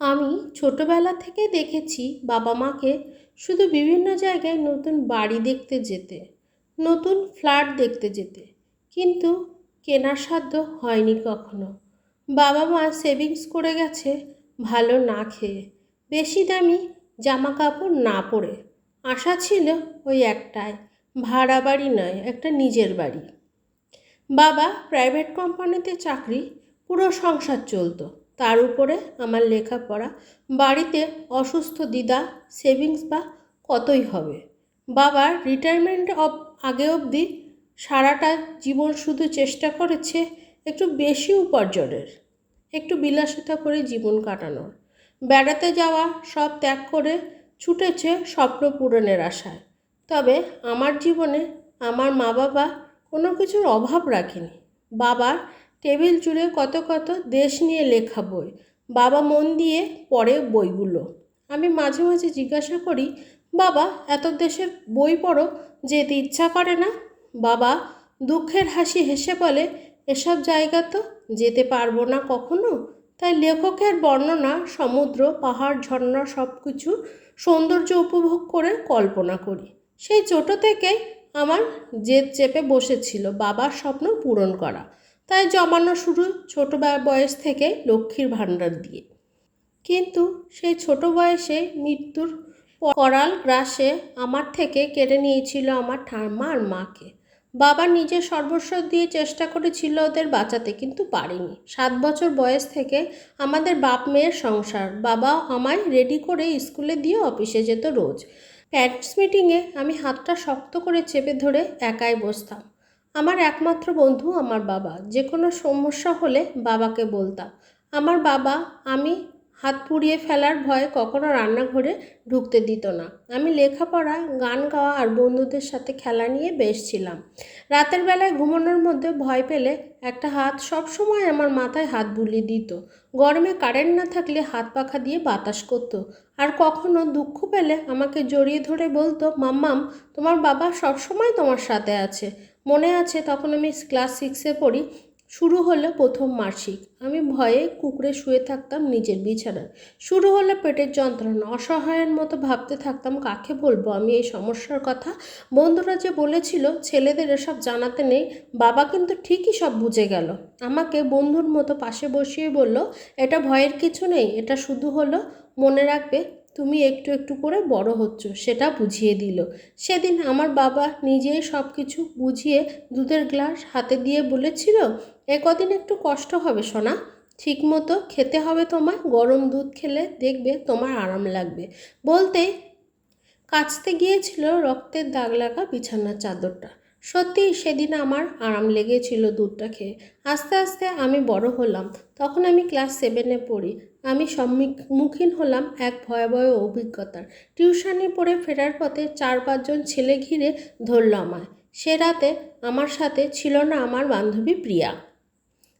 আমি ছোটবেলা থেকে দেখেছি বাবা মাকে শুধু বিভিন্ন জায়গায় নতুন বাড়ি দেখতে যেতে, নতুন ফ্ল্যাট দেখতে যেতে, কিন্তু কেনার সাধ্য হয়নি কখনো। বাবা মা সেভিংস করে গেছে ভালো না খেয়ে, বেশি দামি জামা কাপড় না পরে। আশা ছিল ওই একটাই, ভাড়া বাড়ি নয়, একটা নিজের বাড়ি। বাবা প্রাইভেট কোম্পানিতে চাকরি, পুরো সংসার চলতো। তার উপরে আমার লেখাপড়া। বাড়িতে অসুস্থ দিদা, সেভিংস বা কতই হবে? বাবার রিটায়ারমেন্ট অব, আগে অবধি সারাটা জীবন শুধু চেষ্টা করেছে একটু বেশি উপার্জনের, একটু বিলাসিতা করে জীবন কাটানোর। বেড়াতে যাওয়া সব ত্যাগ করে ছুটেছে স্বপ্ন পূরণের আশায়। তবে আমার জীবনে আমার মা বাবা কোনো কিছুর অভাব রাখেনি। বাবার টেবিল জুড়ে কত কত দেশ নিয়ে লেখা বই। বাবা মন দিয়ে পড়ে বইগুলো। আমি মাঝে মাঝে জিজ্ঞাসা করি, বাবা, এত দেশের বই পড়ো, যেতে ইচ্ছা করে না? বাবা দুঃখের হাসি হেসে বলে, এসব জায়গা তো যেতে পারব না কখনো? তাই লেখকের বর্ণনা, সমুদ্র, পাহাড়, ঝর্ণা সব কিছু সৌন্দর্য উপভোগ করে কল্পনা করি। সেই ছোটো থেকেই আমার জেদ চেপে বসেছিল বাবার স্বপ্ন পূরণ করা। তাই জমানো শুরু ছোটো বয়স থেকে লক্ষ্মীর ভাণ্ডার দিয়ে। কিন্তু সেই ছোট বয়সে মৃত্যুর করাল গ্রাসে আমার থেকে কেড়ে নিয়েছিল আমার ঠাম্মা আর মাকে। বাবা নিজের সর্বস্ব দিয়ে চেষ্টা করেছিল ওদের বাঁচাতে, কিন্তু পারেনি। সাত বছর বয়স থেকে আমাদের বাপ মেয়ের সংসার বাবা আমায় রেডি করে স্কুলে দিয়ে অফিসে যেত রোজ। প্যারেন্টস মিটিংয়ে আমি হাতটা শক্ত করে চেপে ধরে একাই বসতাম। আমার একমাত্র বন্ধু আমার বাবা। যে কোনো সমস্যা হলে বাবাকে বলতাম। আমার বাবা আমি হাত পুড়িয়ে ফেলার ভয়ে কখনো রান্নাঘরে ঢুকতে দিত না। আমি লেখাপড়া, গান গাওয়া আর বন্ধুদের সাথে খেলা নিয়ে বেশ ছিলাম। রাতের বেলায় ঘুমানোর মধ্যে ভয় পেলে একটা হাত সব সময় আমার মাথায় হাত বুলিয়ে দিত। গরমে কারেন্ট না থাকলে হাত পাখা দিয়ে বাতাস করত। আর কখনো দুঃখ পেলে আমাকে জড়িয়ে ধরে বলতো, মাম্মাম, তোমার বাবা সব সময় তোমার সাথে আছে। মনে আছে তখন আমি ক্লাস সিক্সে পড়ি, শুরু হলো প্রথম মাসিক। আমি ভয়ে কুকুরে শুয়ে থাকতাম নিজের বিছানায়। শুরু হলো পেটের যন্ত্রণা। অসহায়ের মতো ভাবতে থাকতাম, কাকে বলব আমি এই সমস্যার কথা? বন্ধুরা যে বলেছিল, ছেলেদের এসব জানাতে নেই। বাবা কিন্তু ঠিকই সব বুঝে গেল। আমাকে বন্ধুর মতো পাশে বসিয়ে বলল, এটা ভয়ের কিছু নেই, এটা শুধু হলো মনে রাখবে। তুমি একটু একটু করে বড় হচ্ছ, সেটা বুঝিয়ে দিল। সেদিন আমার বাবা নিজেই সব কিছু বুঝিয়ে দুধের গ্লাস হাতে দিয়ে বলেছিল, এ কদিন একটু কষ্ট হবে সোনা। ঠিক মতো খেতে হবে তোমায়, গরম দুধ খেলে দেখবে তোমার আরাম লাগবে। বলতেই কাচতে গিয়েছিল রক্তের দাগ লাগা বিছানার চাদরটা। সত্যি সেদিন আমার আরাম লেগেছিল দুধটা খেয়ে। আস্তে আস্তে আমি বড় হলাম। তখন আমি ক্লাস সেভেনে পড়ি। আমি সম্মুখীন হলাম এক ভয়াবহ অভিজ্ঞতার। টিউশনে পড়ে ফেরার পথে চার পাঁচজন ছেলে ঘিরে ধরল আমায়। সে রাতে আমার সাথে ছিল না আমার বান্ধবী প্রিয়া।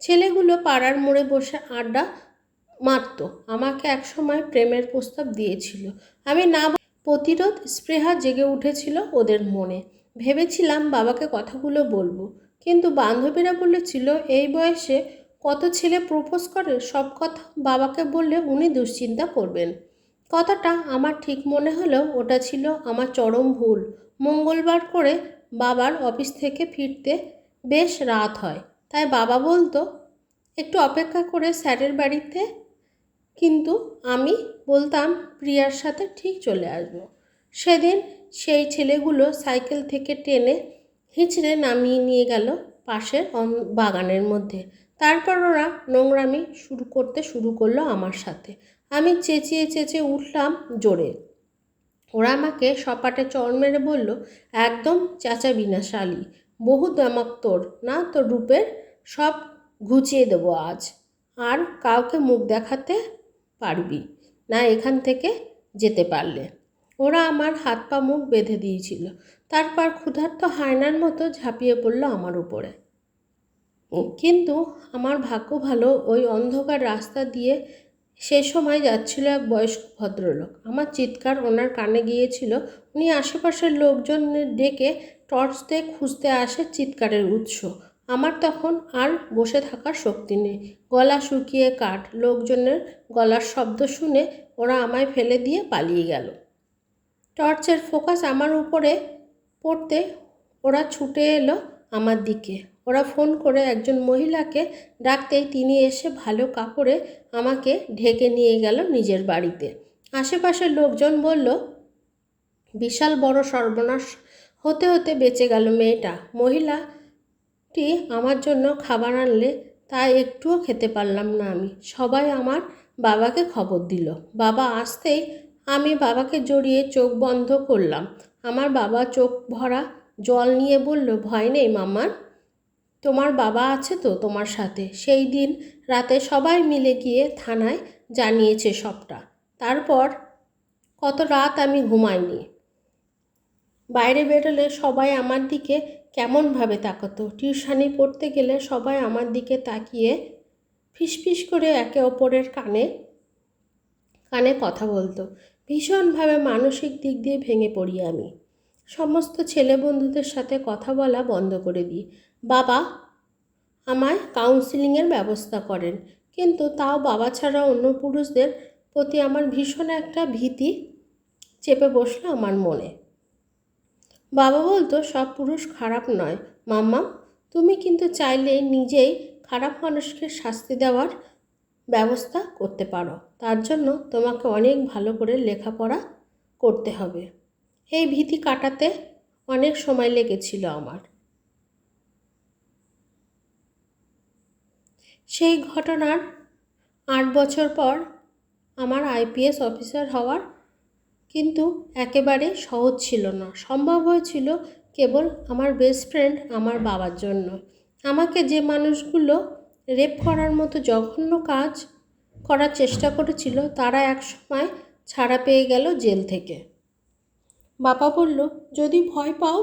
ছেলেগুলো পাড়ার মোড়ে বসে আড্ডা মারত। আমাকে একসময় প্রেমের প্রস্তাব দিয়েছিল। আমি না প্রতিরোধ, স্পৃহা জেগে উঠেছিল ওদের মনে। ভেবেছিলাম বাবাকে কথাগুলো বলব। কিন্তু বান্ধবীরা বলেছিল, এই বয়সে কত ছেলে প্রপোজ করে সব কথা বাবাকে বললে উনি দুশ্চিন্তা করবেন। কথাটা আমার ঠিক মনে হলেও ওটা ছিল আমার চরম ভুল। মঙ্গলবার করে বাবার অফিস থেকে ফিরতে বেশ রাত হয়। তাই বাবা বলতো, একটু অপেক্ষা করে স্যারের বাড়িতে? কিন্তু আমি বলতাম, প্রিয়ার সাথে ঠিক চলে আসব। সেদিন সেই ছেলেগুলো সাইকেল থেকে টেনে হিঁচড়ে নামিয়ে নিয়ে গেল পাশের বাগানের মধ্যে। তারপর ওরা নোংরামি শুরু করতে শুরু করল আমার সাথে। আমি চেঁচিয়ে চেঁচিয়ে উঠলাম জোরে। ওরা আমাকে সপাটে চর মেরে বলল, একদম চাচা শালি বহু দামাক তোর। না তোর রূপের সব ঘুচিয়ে দেবো আজ। আর কাউকে মুখ দেখাতে পারবি না এখান থেকে যেতে পারলে। ওরা আমার হাত পা মুখ বেঁধে দিয়েছিল। তারপর ক্ষুধার্ত হায়নার মতো ঝাঁপিয়ে পড়ল আমার উপরে। কিন্তু আমার ভাগ্য ভালো, ওই অন্ধকার রাস্তা দিয়ে সে সময় যাচ্ছিল এক বয়স্ক ভদ্রলোক। আমার চিৎকার ওনার কানে গিয়েছিল। উনি আশেপাশের লোকজন ডেকে টর্চ দিয়ে খুঁজতে আসে চিৎকারের উৎস। আমার তখন আর বসে থাকার শক্তি নেই। গলা শুকিয়ে কাঠ। লোকজনের গলার শব্দ শুনে ওরা আমায় ফেলে দিয়ে পালিয়ে গেল। টর্চের ফোকাস আমার উপরে পড়তে ওরা ছুটে এলো আমার দিকে। ওরা ফোন করে একজন মহিলাকে ডাকতেই তিনি এসে ভালো কাপড়ে আমাকে ঢেকে নিয়ে গেল নিজের বাড়িতে। আশেপাশের লোকজন বলল, বিশাল বড় সর্বনাশ হতে হতে বেঁচে গেল মেয়েটা। মহিলাটি আমার জন্য খাবার আনলে তা একটুও খেতে পারলাম না আমি। সবাই আমার বাবাকে খবর দিল। বাবা আসতেই আমি বাবাকে জড়িয়ে চোখ বন্ধ করলাম। আমার বাবা চোখ ভরা জল নিয়ে বলল, ভয় নেই মাম্মার। তোমার বাবা আছে তো তোমার সাথে? সেই দিন রাতে সবাই মিলে গিয়ে থানায় জানিয়েছে সবটা। তারপর কত রাত আমি ঘুমাইনি। বাইরে বেরোলে সবাই আমার দিকে কেমনভাবে তাকাতো? টিউশানি পড়তে গেলে সবাই আমার দিকে তাকিয়ে ফিসফিস করে একে অপরের কানে কানে কথা বলতো। ভীষণভাবে মানসিক দিক দিয়ে ভেঙে পড়ি আমি। সমস্ত ছেলে বন্ধুদের সাথে কথা বলা বন্ধ করে দিই। বাবা আমায় কাউন্সিলিংয়ের ব্যবস্থা করেন, কিন্তু তাও বাবা ছাড়া অন্য পুরুষদের প্রতি আমার ভীষণ একটা ভীতি চেপে বসল আমার মনে। বাবা বলতো, সব পুরুষ খারাপ নয়। মাম্মা, তুমি কিন্তু চাইলে নিজেই খারাপ মানুষকে শাস্তি দেওয়ার ব্যবস্থা করতে পারো। তার জন্য তোমাকে অনেক ভালো করে লেখাপড়া করতে হবে। এই ভীতি কাটাতে অনেক সময় লেগেছিল আমার। সেই ঘটনার আট বছর পর আমার আইপিএস অফিসার হওয়ার কিন্তু একেবারে সহজ ছিল না। সম্ভব হয়েছিল কেবল আমার বেস্ট ফ্রেন্ড আমার বাবার জন্য। আমাকে যে মানুষগুলো রেপ করার মতো জঘন্য কাজ করার চেষ্টা করেছিল, তারা একসময় ছাড়া পেয়ে গেল জেল থেকে। বাবা বলল, যদি ভয় পাও,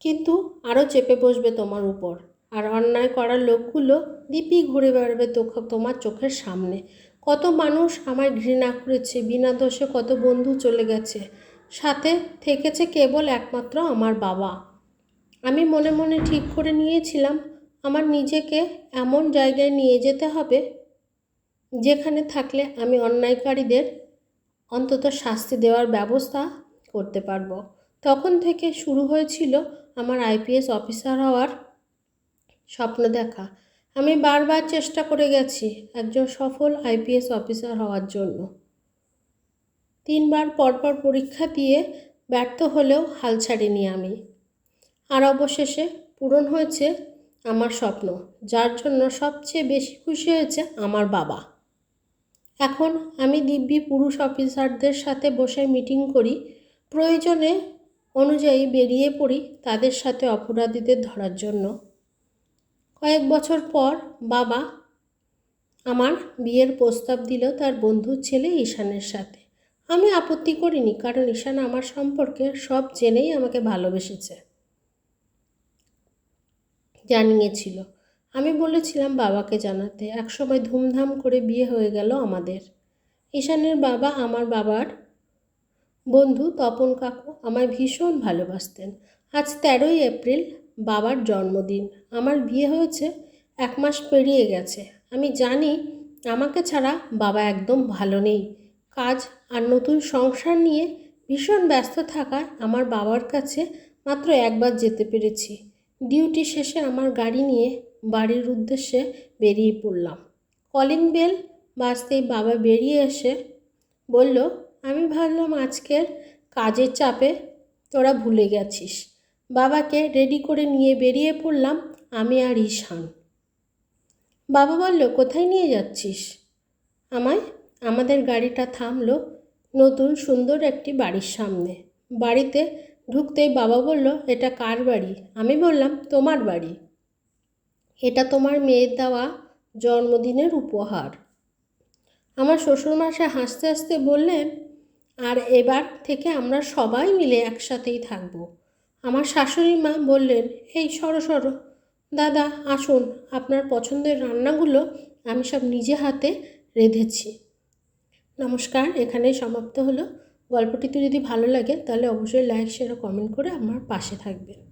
কিন্তু আরও চেপে বসবে তোমার উপর। আর অন্যায় করার লোকগুলো দিপি ঘুরে বেড়াবে তোমার চোখের সামনে। কত মানুষ আমায় ঘৃণা করেছে, বিনা দোষে কত বন্ধু চলে গেছে। সাথে থেকেছে কেবল একমাত্র আমার বাবা। আমি মনে মনে ঠিক করে নিয়েছিলাম, আমার নিজেকে এমন জায়গায় নিয়ে যেতে হবে, যেখানে থাকলে আমি অন্যায়কারীদের অন্তত শাস্তি দেওয়ার ব্যবস্থা করতে পারব। তখন থেকে শুরু হয়েছিল আমার আইপিএস অফিসার হওয়ার স্বপ্ন দেখা। আমি বারবার চেষ্টা করে গেছি একজন সফল আইপিএস অফিসার হওয়ার জন্য। তিনবার পরপর পরীক্ষা দিয়ে ব্যর্থ হলেও হাল ছাড়িনি আমি। আর অবশেষে পূরণ হয়েছে আমার স্বপ্ন, যার জন্য সবচেয়ে বেশি খুশি হয়েছে আমার বাবা। এখন আমি দিব্যি পুরুষ অফিসারদের সাথে বসে মিটিং করি, প্রয়োজনে অনুযায়ী বেরিয়ে পড়ি তাদের সাথে অপরাধীদের ধরার জন্য। কয়েক বছর পর বাবা আমার বিয়ের প্রস্তাব দিল তার বন্ধুর ছেলে ঈশানের সাথে। আমি আপত্তি করিনি, কারণ ঈশান আমার সম্পর্কে সব জেনেই আমাকে ভালোবেসেছে। জানিয়েছিল। আমি বলেছিলাম বাবাকে জানাতে। একসময় ধুমধাম করে বিয়ে হয়ে গেল আমাদের। ঈশানের বাবা আমার বাবার বন্ধু তপন কাকু আমায় ভীষণ ভালোবাসতেন। আজ তেরোই এপ্রিল বাবার জন্মদিন। আমার বিয়ে হয়েছে এক মাস পেরিয়ে গেছে। আমি জানি আমাকে ছাড়া বাবা একদম ভালো নেই। কাজ আর নতুন সংসার নিয়ে ভীষণ ব্যস্ত থাকায় আমার বাবার কাছে মাত্র একবার যেতে পেরেছি। ডিউটি শেষে আমার গাড়ি নিয়ে বাড়ির উদ্দেশ্যে বেরিয়ে পড়লাম। কলিং বেল বাজতেই বাবা বেরিয়ে এসে বলল, আমি ভাবলাম আজকের কাজের চাপে তোরা ভুলে গেছিস। বাবাকে রেডি করে নিয়ে বেরিয়ে পড়লাম আমি আর ঈশান। বাবা বলল, কোথায় নিয়ে যাচ্ছিস? আমায়? আমাদের গাড়িটা থামলো নতুন সুন্দর একটি বাড়ির সামনে। বাড়িতে ঢুকতেই বাবা বলল, এটা কার বাড়ি? আমি বললাম, তোমার বাড়ি। এটা তোমার মেয়ের দেওয়া জন্মদিনের উপহার। আমার শ্বশুরমশাই হাসতে হাসতে বললেন, আর এবার থেকে আমরা সবাই মিলে একসাথেই থাকব। আমার শাশুড়ি মা বললেন এই সরো সরো। দাদা, আসুন। আপনার পছন্দের রান্নাগুলো আমি সব নিজে হাতে রেঁধেছি। নমস্কার, এখানেই সমাপ্ত হলো। গল্পটিতে যদি ভালো লাগে, তাহলে অবশ্যই লাইক শেয়ার কমেন্ট করে আমার পাশে থাকবেন।